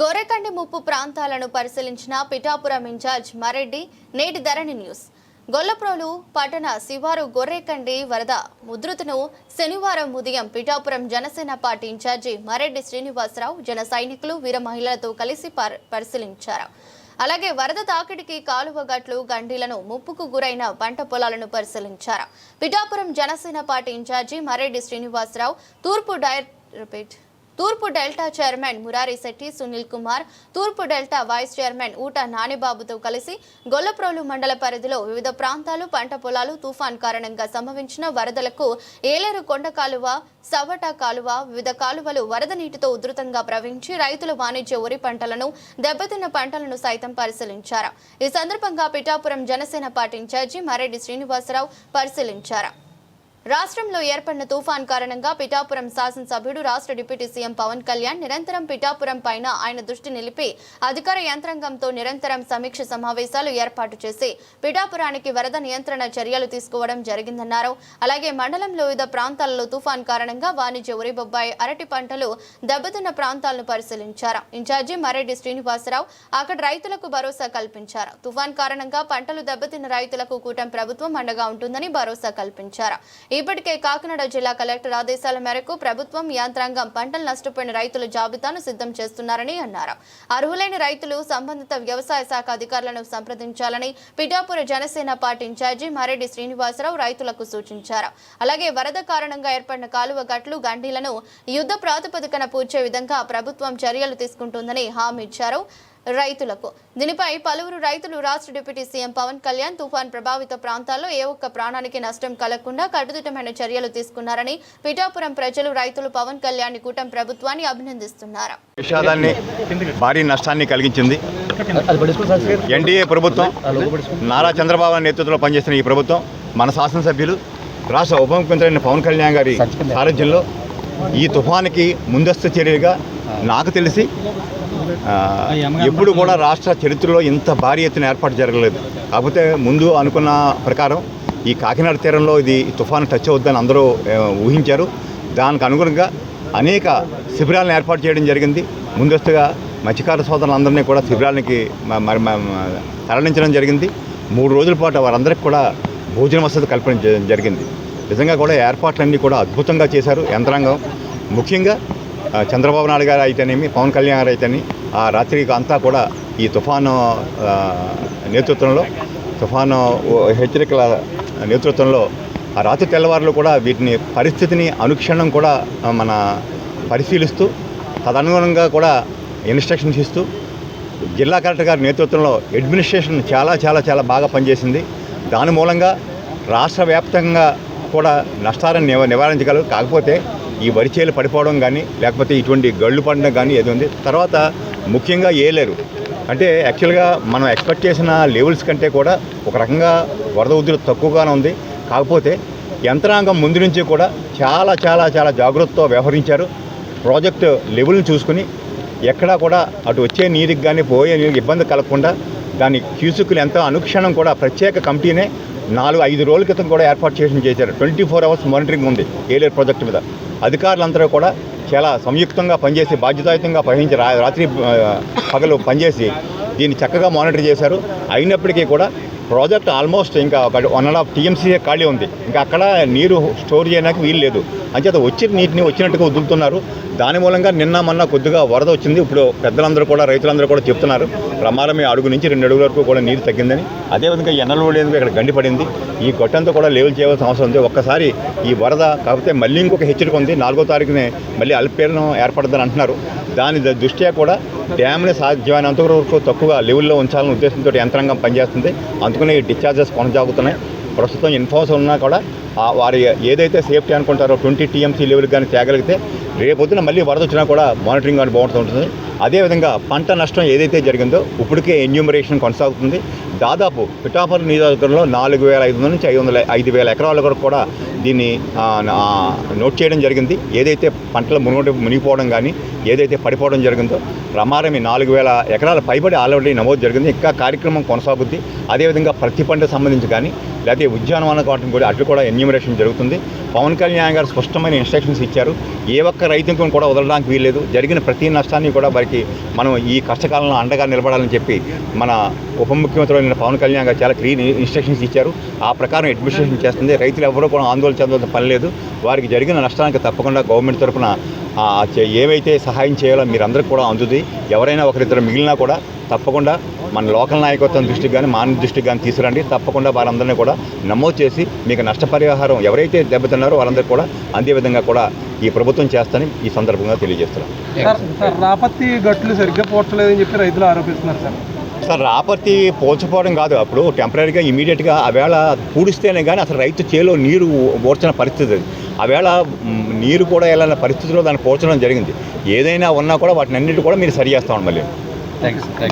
గోరెకండి ముప్పు ప్రాంతాలను పరిశీలించిన పిఠాపురం ఇన్ఛార్జ్ మరెడ్డి నేటి ధరణి న్యూస్. గొల్లప్రోలు పట్టణ శివారు గొర్రెకండి వరద. ఉధృతిను శనివారం ఉదయం Pithapuram Janasena party in charge Mareddy Srinivasa Rao జన సైనికులు వీర మహిళలతో కలిసి పరిశీలించారు. అలాగే వరద తాకిడికి కాలువ గట్లు గండీలను ముప్పుకు గురైన పంట పొలాలను పరిశీలించారు. Pithapuram Janasena party in charge Mareddy Srinivasa Rao తూర్పు డైర్ రిపీట్ తూర్పు డెల్టా చైర్మన్ మురారి శెట్టి సునీల్ కుమార్ తూర్పు డెల్టా వైస్ చైర్మన్ ఊట నానిబాబుతో కలిసి గొల్లప్రోలు మండల పరిధిలో వివిధ ప్రాంతాలు పంట పొలాలు తుఫాన్ కారణంగా సంభవించిన వరదలకు ఏలేరు కొండ కాలువ సవట కాలువ వివిధ కాలువలు వరద నీటితో ఉధృతంగా ప్రవహించి రైతుల వాణిజ్య వరి పంటలను దెబ్బతిన్న పంటలను సైతం పరిశీలించారు. ఈ సందర్భంగా Pithapuram Janasena party in charge Mareddy Srinivasa Rao పరిశీలించారు. రాష్ట్రంలో ఏర్పడిన తుఫాన్ కారణంగా పిఠాపురం శాసనసభ్యుడు రాష్ట్ర డిప్యూటీ సీఎం పవన్ కళ్యాణ్ నిరంతరం పిఠాపురం పైన ఆయన దృష్టి నిలిపి అధికార యంత్రాంగంతో నిరంతరం సమీక్ష సమావేశాలు ఏర్పాటు చేసి పిఠాపురానికి వరద నియంత్రణ చర్యలు తీసుకోవడం జరిగిందన్నారు. అలాగే మండలంలో వివిధ ప్రాంతాలలో తుఫాన్ కారణంగా వాణిజ్య ఉరి బొబ్బాయి అరటి పంటలు దెబ్బతిన్న ప్రాంతాలను పరిశీలించారు. ఇన్ఛార్జి మరెడ్డి శ్రీనివాసరావు అక్కడ రైతులకు భరోసా కల్పించారు. తుఫాన్ కారణంగా పంటలు దెబ్బతిన్న రైతులకు కూటమి ప్రభుత్వం అండగా ఉంటుందని భరోసా కల్పించారు. ఇప్పటికే కాకినాడ జిల్లా కలెక్టర్ ఆదేశాల మేరకు ప్రభుత్వం యంత్రాంగం పంటలు నష్టపోయిన రైతుల జాబితాను సిద్ధం చేస్తున్నారని అన్నారు. అర్హులైన రైతులు సంబంధిత వ్యవసాయ శాఖ అధికారులను సంప్రదించాలని Pithapura Janasena party in charge Mareddy Srinivasa Rao రైతులకు సూచించారు. అలాగే వరద కారణంగా ఏర్పడిన కాలువ గట్లు గండీలను యుద్ధ ప్రాతిపదికన పూడ్చే విధంగా ప్రభుత్వం చర్యలు తీసుకుంటుందని హామీ ఇచ్చారు. రైతులకు. దీనిపై పలువురు రైతులు రాష్ట్ర డిప్యూటీ సీఎం పవన్ కళ్యాణ్ తుఫాన్ ప్రభావిత ప్రాంతాల్లో ఏ ఒక్క ప్రాణానికి నష్టం కలగకుండా కట్టుదిట్టమైన చర్యలు తీసుకున్నారని పిఠాపురం ప్రజలు రైతులు పవన్ కళ్యాణ్ కూటమి ప్రభుత్వాన్ని అభినందిస్తున్నారు. విషాదాన్ని భారీ నష్టాన్ని కలిగించింది. ఎన్డీఏ ప్రభుత్వం నారా చంద్రబాబు నేతృత్వంలో పనిచేస్తున్న ఈ ప్రభుత్వం మన శాసనసభ్యులు రాష్ట్ర ఉప ముఖ్యమంత్రి అయిన పవన్ కళ్యాణ్ గారి సారథ్యంలో ఈ తుఫానికి ముందస్తు చర్యగా నాకు తెలిసి ఎప్పుడు కూడా రాష్ట్ర చరిత్రలో ఇంత భారీ ఎత్తున ఏర్పాటు జరగలేదు. కాకపోతే ముందు అనుకున్న ప్రకారం ఈ కాకినాడ తీరంలో ఇది తుఫాను టచ్ అవుద్దని అందరూ ఊహించారు. దానికి అనుగుణంగా అనేక శిబిరాలను ఏర్పాటు చేయడం జరిగింది. ముందస్తుగా మత్స్యకార సోదరులందరినీ కూడా శిబిరాలకి తరలించడం జరిగింది. మూడు రోజుల పాటు వారందరికీ కూడా భోజన వసతి కల్పన జ- జరిగింది. నిజంగా కూడా ఏర్పాట్లన్నీ కూడా అద్భుతంగా చేశారు యంత్రాంగం. ముఖ్యంగా చంద్రబాబు నాయుడు గారు అయితేనేమి పవన్ కళ్యాణ్ గారు అయితేనే ఆ రాత్రికి అంతా కూడా ఈ తుఫాను నేతృత్వంలో తుఫాను హెచ్చరికల నేతృత్వంలో ఆ రాత్రి తెల్లవారులు కూడా వీటిని పరిస్థితిని అనుక్షణం కూడా మన పరిశీలిస్తూ తదనుగుణంగా కూడా ఇన్స్ట్రక్షన్స్ ఇస్తూ జిల్లా కలెక్టర్ గారి నేతృత్వంలో అడ్మినిస్ట్రేషన్ చాలా చాలా చాలా బాగా పనిచేసింది. దాని మూలంగా రాష్ట్ర వ్యాప్తంగా కూడా నష్టాలను నివ నివారించగలరు. కాకపోతే ఈ వరిచేలు పడిపోవడం కానీ లేకపోతే ఇటువంటి గళ్ళు పడడం కానీ ఏది ఉంది. తర్వాత ముఖ్యంగా ఏలేరు. అంటే యాక్చువల్గా మనం ఎక్స్పెక్ట్ చేసిన లెవెల్స్ కంటే కూడా ఒక రకంగా వరద ఉధృతి తక్కువగానే ఉంది. కాకపోతే యంత్రాంగం ముందు నుంచి కూడా చాలా చాలా చాలా జాగ్రత్తతో వ్యవహరించారు. ప్రాజెక్ట్ లెవెల్ని చూసుకుని ఎక్కడా కూడా అటు వచ్చే నీరుకి కానీ పోయే నీరుకి ఇబ్బంది కలగకుండా దాని క్యూసుకులు ఎంతో అనుక్షణం కూడా ప్రత్యేక కమిటీనే నాలుగు ఐదు రోజుల క్రితం కూడా ఏర్పాటు చేసి చేశారు. ట్వంటీ ఫోర్ అవర్స్ మానిటరింగ్ ఉంది ఏలేరు ప్రాజెక్టు మీద. అధికారులందరూ కూడా చాలా సంయుక్తంగా పనిచేసి బాధ్యతాయుతంగా పనిచేసి రాత్రి పగలు పనిచేసి దీన్ని చక్కగా మానిటర్ చేశారు. అయినప్పటికీ కూడా ప్రాజెక్ట్ ఆల్మోస్ట్ ఇంకా ఒక వన్ అండ్ హాఫ్ టీఎంసీ ఖాళీ ఉంది. ఇంకా అక్కడ నీరు స్టోర్ చేయడానికి వీలు లేదు. అంచేత వచ్చిన నీటిని వచ్చినట్టుగా వదులుతున్నారు. దాని మూలంగా నిన్న మొన్న కొద్దిగా వరద వచ్చింది. ఇప్పుడు పెద్దలందరూ కూడా రైతులందరూ కూడా చెప్తున్నారు. ప్రమాదమే అడుగు నుంచి రెండు అడుగుల వరకు కూడా నీరు తగ్గిందని. అదేవిధంగా ఎన్నలు లేదు ఇక్కడ గండి పడింది? ఈ గొట్టంతా కూడా లేవల్ చేయవలసిన అవసరం ఉంది. ఒక్కసారి ఈ వరద కాకపోతే మళ్ళీ ఇంకొక హెచ్చరిక ఉంది. నాలుగో తారీఖునే మళ్ళీ అల్పీడనం ఏర్పడదని అంటున్నారు. దాని దృష్ట్యా కూడా డ్యామ్ని సాధ్యమైనంత వరకు తక్కువ లెవెల్లో ఉంచాలనే ఉద్దేశంతో యంత్రాంగం పనిచేస్తుంది. అందుకనే ఈ డిశ్చార్జెస్ కొనసాగుతున్నాయి. ప్రస్తుతం ఇన్ఫోస్ ఉన్నా కూడా వారి ఏదైతే సేఫ్టీ అనుకుంటారో ట్వంటీ టీఎంసీ లెవెల్కి కానీ తేగలిగితే రేపొద్దున మళ్ళీ వరద వచ్చినా కూడా మానిటరింగ్ కానీ బాగుంటుంది అదేవిధంగా పంట నష్టం ఏదైతే జరిగిందో ఇప్పటికే ఎన్యూమరేషన్ కొనసాగుతుంది. దాదాపు పిఠాపురం నియోజకవర్గంలో నాలుగు వేల ఐదు వందల నుంచి ఐదు వందల ఐదు వేల ఎకరాల వరకు కూడా దీన్ని నోట్ చేయడం జరిగింది. ఏదైతే పంటలు మునుగొట్టి మునిగిపోవడం కానీ ఏదైతే పడిపోవడం జరిగిందో రమారమి నాలుగు వేల ఎకరాల పైబడి ఆల్రెడీ నమోదు జరిగింది. ఇంకా కార్యక్రమం కొనసాగుద్ది. అదేవిధంగా ప్రతి పంటకు సంబంధించి కానీ లేకపోతే ఉద్యానవన వాటిని కూడా అట్లు కూడా ఎన్యూమరేషన్ జరుగుతుంది. పవన్ కళ్యాణ్ గారు స్పష్టమైన ఇన్స్ట్రక్షన్స్ ఇచ్చారు. ఏ ఒక్క రైతుకు కూడా వదలడానికి వీల్లేదు. జరిగిన ప్రతి నష్టాన్ని కూడా వారికి మనం ఈ కష్టకాలంలో అండగా నిలబడాలని చెప్పి మన ఉప ముఖ్యమంత్రి పవన్ కళ్యాణ్ గారు చాలా క్లీన్ ఇన్స్ట్రక్షన్స్ ఇచ్చారు. ఆ ప్రకారం అడ్మినిస్ట్రేషన్ చేస్తుంది. రైతులు ఎవరూ కూడా ఆందోళన చెందాల్సిన పని లేదు. వారికి జరిగిన నష్టానికి తప్పకుండా గవర్నమెంట్ తరఫున ఏవైతే సహాయం చేయాలో మీరందరికీ కూడా అందుతుంది. ఎవరైనా ఒకరిద్దరు మిగిలినా కూడా తప్పకుండా మన లోకల్ నాయకత్వం దృష్టికి కానీ మాన దృష్టికి కానీ తీసుకురండి. తప్పకుండా వారందరినీ కూడా నమోదు చేసి మీకు నష్టపరిహారం ఎవరైతే దెబ్బతిన్నారో వారందరికీ కూడా అందే విధంగా కూడా ఈ ప్రభుత్వం చేస్తని ఈ సందర్భంగా తెలియజేస్తున్నాం. సార్ సార్ రాపత్తి గట్లు సరిగ్గా పోర్చలేదని చెప్పి రైతులు ఆరోపిస్తున్నారు సార్. సార్ రాపత్తి పోల్చిపోవడం కాదు. అప్పుడు టెంపరీగా ఇమీడియట్గా ఆవేళ పూడిస్తేనే కానీ అసలు రైతు చేలో నీరు ఓడ్చిన పరిస్థితి అది. ఆవేళ నీరు కూడా వెళ్ళిన పరిస్థితిలో దాన్ని పోల్చడం జరిగింది. ఏదైనా ఉన్నా కూడా వాటిని అన్నిటి కూడా మీరు సరి చేస్తామండి మళ్ళీ. Thanks thank